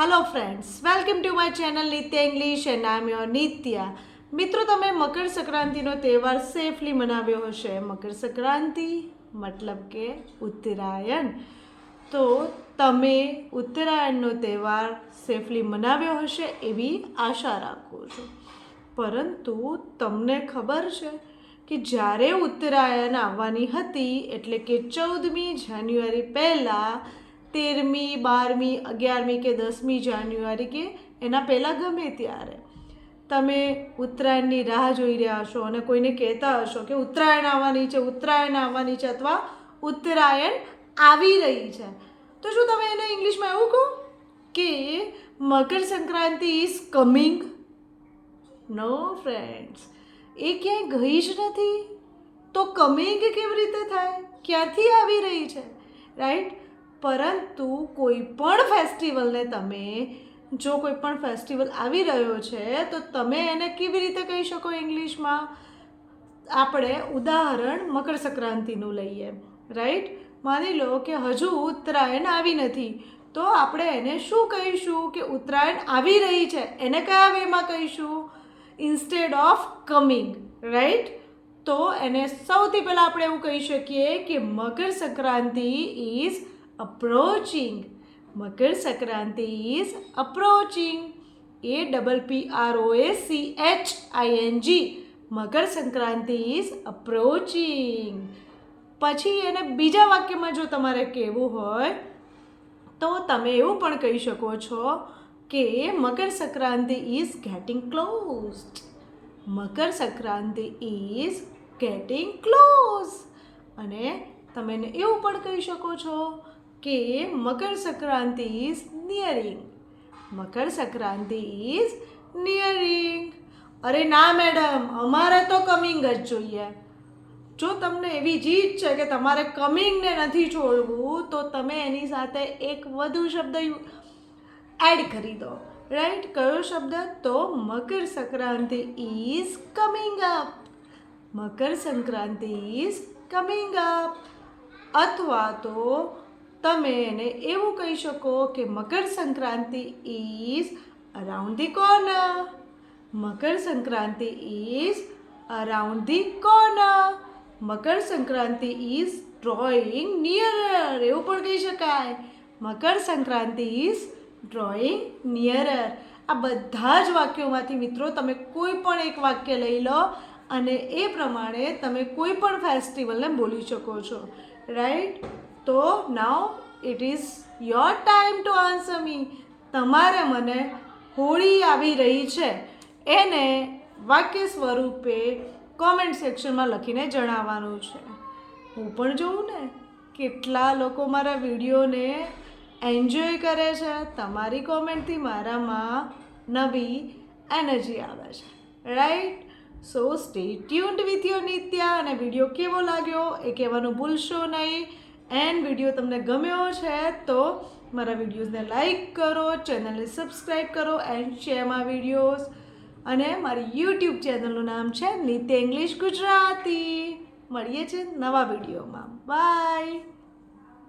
Hello friends welcome to my channel Nitya English and I am your Nitya મિત્રો, તમે મકર સંક્રાંતિનો તહેવાર safely મનાવ્યો હશે. મકર સંક્રાંતિ મતલબ કે ઉત્તરાયણ. તો તમે ઉત્તરાયણનો તહેવાર સેફલી મનાવ્યો હશે એવી આશા રાખું છું. પરંતુ તમને ખબર છે કે જ્યારે ઉત્તરાયણ આવવાની હતી, એટલે કે ચૌદમી જાન્યુઆરી પહેલાં તેરમી, બારમી, અગિયારમી કે દસમી જાન્યુઆરી કે એના પહેલાં ગમે ત્યારે તમે ઉત્તરાયણની રાહ જોઈ રહ્યા હશો અને કોઈને કહેતા હશો કે ઉત્તરાયણ આવવાની છે, ઉત્તરાયણ આવવાની છે અથવા ઉત્તરાયણ આવી રહી છે. તો શું તમે એને ઇંગ્લિશમાં એવું કહો કે Makar Sankranti is coming no friends એ ક્યાંય ગઈ જ નથી. તો કમિંગ કેવી રીતે થાય? ક્યાંથી આવી રહી છે? રાઈટ પરંતુ કોઈ પણ ફેસ્ટિવલને તમે, જો કોઈ પણ ફેસ્ટિવલ આવી રહ્યો છે, તો તમે એને કેવી રીતે કહી શકો ઇંગ્લિશમાં? આપણે ઉદાહરણ મકર સંક્રાંતિનું લઈએ રાઈટ માની લો કે હજુ ઉત્તરાયણ આવી નથી, તો આપણે એને શું કહીશું કે ઉત્તરાયણ આવી રહી છે? એને કયા વેમાં કહીશું? ઇન્સ્ટેડ ઓફ કમિંગ રાઈટ તો એને સૌથી પહેલાં આપણે એવું કહી શકીએ કે Makar Sankranti is approaching Makar Sankranti is approaching A double P R O A C H I N G Makar Sankranti is approaching પછી એને બીજા વાક્યમાં જો તમારે કહેવું હોય, તો તમે એવું પણ કહી શકો છો કે Makar Sankranti is getting close Makar Sankranti is getting close અને તમે એવું પણ કહી શકો છો કે Makar Sankranti is nearing Makar Sankranti is nearing અરે ના, મેડમ, અમારે તો કમિંગ જ જોઈએ. જો તમને એવી જીત છે કે તમારે કમિંગને નથી છોડવું, તો તમે એની સાથે એક વધુ શબ્દ એડ કરી દો. રાઈટ કયો શબ્દ? તો Makar Sankranti is coming up Makar Sankranti is coming up અથવા તો તમે એને એવું કહી શકો કે Makar Sankranti is around the corner. Makar Sankranti is around the corner. Makar Sankranti is drawing nearer. એવું પણ કહી શકાય. Makar Sankranti is drawing nearer. આ બધા જ વાક્યોમાંથી મિત્રો તમે કોઈ પણ એક વાક્ય લઈ લો અને એ પ્રમાણે તમે કોઈ પણ ફેસ્ટિવલને બોલી શકો છો. રાઈટ? તો now it is your time to answer me તમારે મને હોળી આવી રહી છે. એને વાક્ય સ્વરૂપે કોમેન્ટ સેક્શનમાં લખીને જણાવવાનું છે. હું પણ જોઉં ને, કેટલા લોકો મારા વિડીયોને એન્જોય કરે છે. તમારી કોમેન્ટથી મારામાં નવી એનર્જી આવે છે. Right so stay tuned with your Nitya અને વીડિયો કેવો લાગ્યો એ કહેવાનું ભૂલશો નહીં. એન્ડ વીડિયો તમને ગમ્યો છે તો મારા વિડીયોઝને લાઇક કરો, ચેનલને સબસ્ક્રાઈબ કરો એન્ડ શેર માય વિડીયોઝ. અને મારી યુટ્યુબ ચેનલનું નામ છે નિત્ય ઇંગ્લિશ ગુજરાતી. મળીએ છીએ નવા વિડીયોમાં. બાય!